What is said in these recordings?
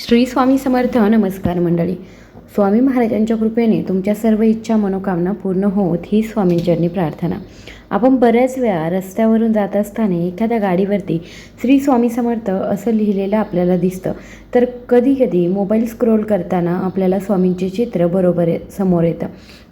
श्री स्वामी समर्थ नमस्कार मंडळी. स्वामी महाराजांच्या कृपेने तुमच्या सर्व इच्छा मनोकामना पूर्ण होत ही स्वामींचरणी प्रार्थना. आपण बऱ्याच वेळा रस्त्यावरून जात असताना एखाद्या गाडीवरती श्री स्वामी समर्थ असं लिहिलेलं आपल्याला दिसतं. तर कधी कधी मोबाईल स्क्रोल करताना आपल्याला स्वामींचे चित्र बरोबर ये- समोर येतं.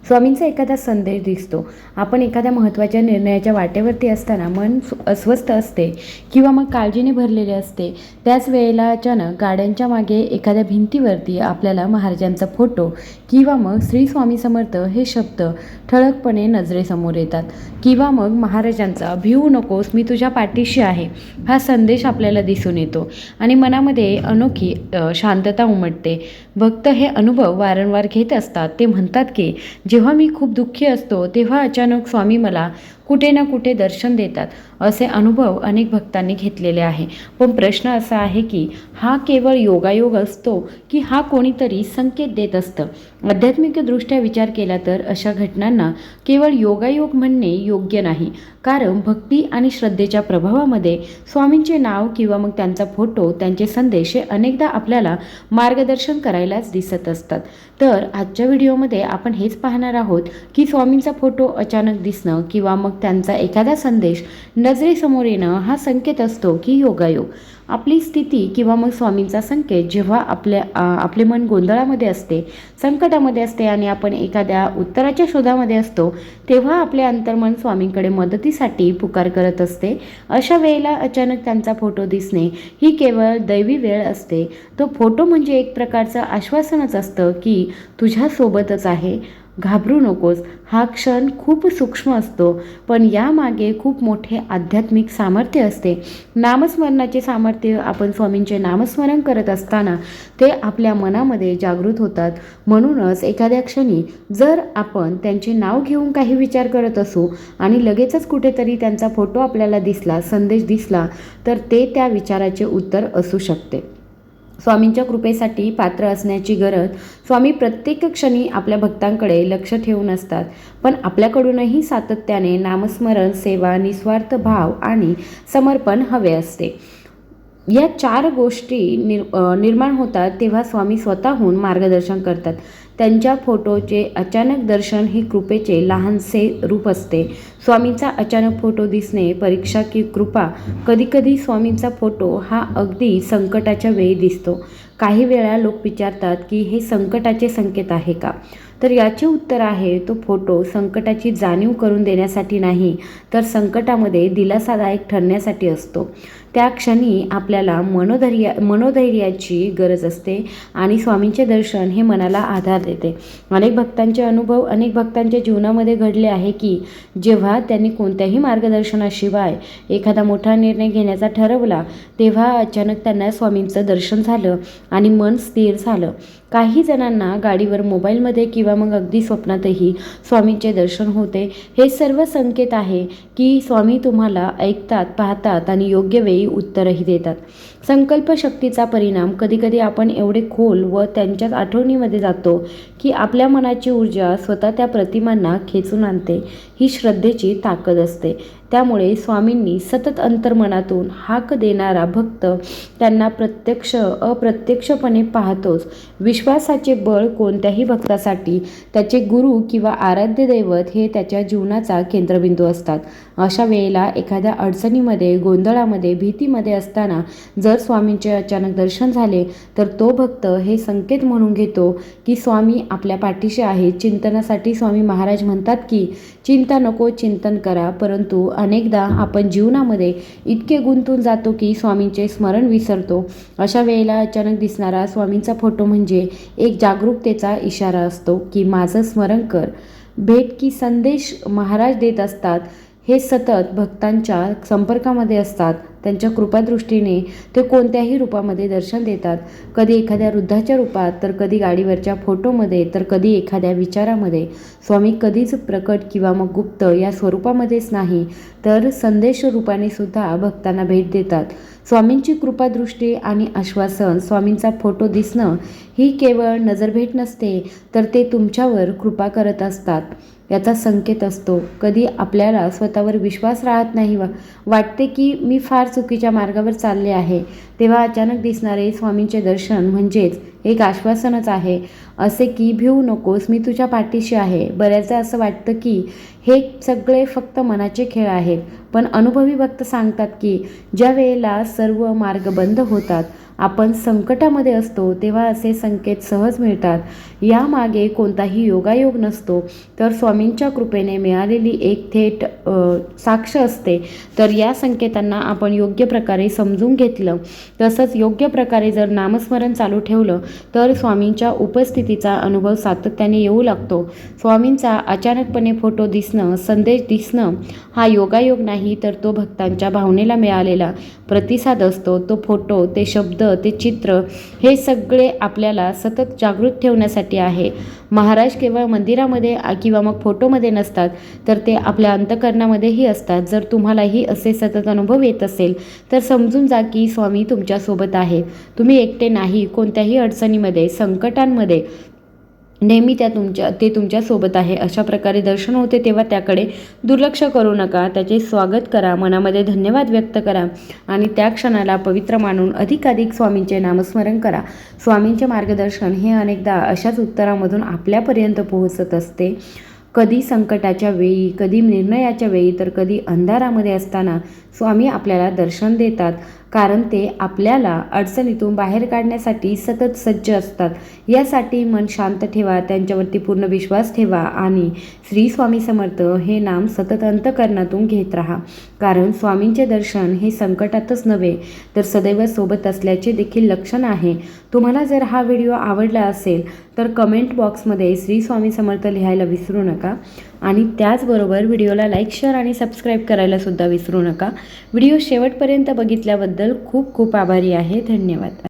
स्वामींचा एखादा संदेश दिसतो. आपण एखाद्या महत्त्वाच्या निर्णयाच्या वाटेवरती असताना मन अस्वस्थ असते किंवा मग काळजीने भरलेले असते. त्याच वेळेला अचानक गाड्यांच्या मागे एखाद्या भिंतीवरती आपल्याला महाराजांचा फोटो किंवा मग श्री स्वामी समर्थ हे शब्द ठळकपणे नजरेसमोर येतात. किंवा मग महाराजांचा भिवू नकोस मी तुझ्या पाठीशी आहे. हा संदेश आपल्याला दिसून येतो आणि मनामध्ये अनोखी शांतता उमटते. भक्त हे अनुभव वारंवार घेत असतात. ते म्हणतात की जेव्हा मी खूप दुःखी असतो तेव्हा अचानक स्वामी मला कुठे ना कुठे दर्शन देतात असे अनुभव अनेक भक्तांनी घेतलेले आहे. पण प्रश्न असा आहे की हा केवळ योगायोग असतो की हा कोणीतरी संकेत देत असतं? आध्यात्मिकदृष्ट्या विचार केला तर अशा घटनांना केवळ योगायोग म्हणणे योग्य नाही. कारण भक्ती आणि श्रद्धेच्या प्रभावामध्ये स्वामींचे नाव किंवा मग त्यांचा फोटो त्यांचे संदेश हे अनेकदा आपल्याला मार्गदर्शन करायलाच दिसत असतात. तर आजच्या व्हिडिओमध्ये आपण हेच पाहणार आहोत की स्वामींचा फोटो अचानक दिसणं किंवा मग त्यांचा एखादा संदेश नजरेसमोर येणं हा संकेत असतो की योगायोग. आपली स्थिती किंवा मग स्वामींचा संकेत जेव्हा आपल्या आपले मन गोंधळामध्ये असते संकटामध्ये असते आणि आपण एखाद्या उत्तराच्या शोधामध्ये असतो तेव्हा आपले अंतर्मन स्वामींकडे मदतीसाठी पुकार करत असते. अशा वेळेला अचानक त्यांचा फोटो दिसणे ही केवळ दैवी वेळ असते. तो फोटो म्हणजे एक प्रकारचं आश्वासनच असतं की तुझ्यासोबतच आहे. घाबरू नकोस. हा क्षण खूप सूक्ष्म असतो पण यामागे खूप मोठे आध्यात्मिक सामर्थ्य असते. नामस्मरणाचे सामर्थ्य आपण स्वामींचे नामस्मरण करत असताना ते आपल्या मनामध्ये जागृत होतात. म्हणूनच एखाद्या क्षणी जर आपण त्यांचे नाव घेऊन काही विचार करत असू आणि लगेचच कुठेतरी त्यांचा फोटो आपल्याला दिसला संदेश दिसला तर ते त्या विचाराचे उत्तर असू शकते. स्वामींच्या कृपेसाठी पात्र असण्याची गरज स्वामी प्रत्येक क्षणी आपल्या भक्तांकडे लक्ष ठेवून असतात. पण आपल्याकडूनही सातत्याने नामस्मरण सेवा निस्वार्थ भाव आणि समर्पण हवे असते. या चार गोष्टी निर निर्माण होतात तेव्हा स्वामी स्वतःहून मार्गदर्शन करतात. त्यांच्या फोटोचे अचानक दर्शन हे कृपेचे लहानसे रूप असते. स्वामींचा अचानक फोटो दिसणे परीक्षा की कृपा कधीकधी स्वामींचा फोटो हा अगदी संकटाच्या वेळी दिसतो. काही वेळा लोक विचारतात की हे संकटाचे संकेत आहे का? तर याचे उत्तर आहे तो फोटो संकटाची जाणीव करून देण्यासाठी नाही तर संकटामध्ये दिलासादायक ठरण्यासाठी असतो. त्या क्षणी आपल्याला मनोधैर्य मनोधैर्याची गरज असते आणि स्वामींचे दर्शन हे मनाला आधार देते. अनेक भक्तांचे अनुभव अनेक भक्तांच्या जीवनामध्ये घडले आहे की जेव्हा त्यांनी कोणत्याही मार्गदर्शनाशिवाय एखादा मोठा निर्णय घेण्याचा ठरवला तेव्हा अचानक त्यांना स्वामींचं दर्शन झालं आणि मन स्थिर झालं. काही जणांना गाडीवर मोबाईलमध्ये किंवा मग अगदी स्वप्नातही स्वामींचे दर्शन होते. हे सर्व संकेत आहे की स्वामी तुम्हाला ऐकतात पाहतात आणि योग्य वेळी उत्तरही देतात. संकल्प शक्तीचा परिणाम. कधीकधी आपण एवढे खोल व त्यांच्याच आठवणीमध्ये जातो की आपल्या मनाची ऊर्जा स्वतः त्या प्रतिमांना खेचून आणते. ही श्रद्धेची ताकद असते. त्यामुळे स्वामींनी सतत अंतर्मनातून हाक देणारा भक्त त्यांना प्रत्यक्ष अप्रत्यक्षपणे पाहतोच. विश्वासाचे बळ कोणत्याही भक्तासाठी त्याचे गुरु किंवा आराध्य दैवत हे त्याच्या जीवनाचा केंद्रबिंदू असतात. अशा वेळेला एखाद्या अडचणीमध्ये गोंधळामध्ये भीतीमध्ये असताना जर जर स्वामींचे अचानक दर्शन झाले तर तो भक्त हे संकेत म्हणून घेतो की स्वामी आपल्या पाठीशी आहे चिंतनासाठी स्वामी महाराज म्हणतात की चिंता नको चिंतन करा परंतु अनेकदा आपण जीवनामध्ये इतके गुंतून जातो की स्वामींचे स्मरण विसरतो. अशा वेळेला अचानक दिसणारा स्वामींचा फोटो म्हणजे एक जागरूकतेचा इशारा असतो की माझं स्मरण कर. भेट की संदेश महाराज देत असतात. हे सतत भक्तांच्या संपर्कामध्ये असतात. त्यांच्या कृपादृष्टीने ते कोणत्याही रूपामध्ये दर्शन देतात. कधी एखाद्या वृद्धाच्या रूपात तर कधी गाडीवरच्या फोटोमध्ये तर कधी एखाद्या विचारामध्ये. स्वामी कधीच प्रकट किंवा मग गुप्त या स्वरूपामध्येच नाही तर संदेश रूपाने सुद्धा भक्तांना भेट देतात. स्वामींची कृपादृष्टी आणि आश्वासन स्वामींचा फोटो दिसणं ही केवळ नजरभेट नसते तर ते तुमच्यावर कृपा करत असतात. याचा संकेत असतो. कधी आपल्याला स्वतःवर विश्वास राहत नाही वा वाटते की मी फार चुकीच्या मार्गावर चालले आहे तेव्हा अचानक दिसणारे स्वामींचे दर्शन म्हणजेच एक आश्वासनच आहे. असे की भिवू नकोस मी तुझ्या पाठीशी आहे. बऱ्याचदा असं वाटतं की हे सगळे फक्त मनाचे खेळ आहेत. पण अनुभवी भक्त सांगतात की ज्या वेळेला सर्व मार्ग बंद होतात आपण संकटामध्ये असतो तेव्हा असे संकेत सहज मिळतात. यामागे कोणताही योगायोग नसतो. तर स्वामींच्या कृपेने मिळालेली एक थेट साक्ष असते. तर या संकेतांना आपण योग्य प्रकारे समजून घेतलं. तसंच योग्य प्रकारे जर नामस्मरण चालू ठेवलं तर स्वामींच्या उपस्थितीचा अनुभव सातत्याने येऊ लागतो. स्वामींचा अचानकपणे फोटो दिसणं संदेश दिसणं हा योगायोग नाही तर तो भक्तांच्या भावनेला मिळालेला प्रतिसाद असतो. तो फोटो ते शब्द ते चित्र हे सगळे आपल्याला सतत जागृत ठेवण्यासाठी आहे. महाराज केवळ मंदिरामध्ये किंवा मग फोटोमध्ये नसतात तर ते आपल्या अंतकरणामध्येही असतात. जर तुम्हालाही असे सतत अनुभव येत असेल तर समजून जा की स्वामी तुमच्यासोबत आहे. तुम्ही एकटे नाही कोणत्याही अडचणीमध्ये संकटांमध्ये नेहमी त्या तुमच्या ते तुमच्यासोबत आहे. अशा प्रकारे दर्शन होते तेव्हा त्याकडे दुर्लक्ष करू नका. त्याचे स्वागत करा. मनामध्ये धन्यवाद व्यक्त करा आणि त्या क्षणाला पवित्र मानून अधिकाधिक स्वामींचे नामस्मरण करा. स्वामींचे मार्गदर्शन हे अनेकदा अशाच उत्तरामधून आपल्यापर्यंत पोहोचत असते. कधी संकटाच्या वेळी कधी निर्णयाच्या वेळी तर कधी अंधारामध्ये असताना स्वामी आपल्याला दर्शन देतात. कारण ते आपल्याला अडचणीतून बाहेर काढण्यासाठी सतत सज्ज असतात. यासाठी मन शांत ठेवा त्यांच्यावरती पूर्ण विश्वास ठेवा आणि श्री स्वामी समर्थ हे नाम सतत अंतकरणातून घेत राहा. कारण स्वामींचे दर्शन हे संकटातच नव्हे तर सदैव सोबत असल्याचे देखील लक्षण आहे. तुम्हाला जर हा व्हिडिओ आवडला असेल तर कमेंट बॉक्समध्ये श्री स्वामी समर्थ लिहायला विसरू नका. आणि त्याचबरोबर व्हिडिओला लाईक शेअर आणि सबस्क्राईब करायलासुद्धा विसरू नका. व्हिडिओ शेवटपर्यंत बघितल्याबद्दल खूप खूप आभारी आहे. धन्यवाद.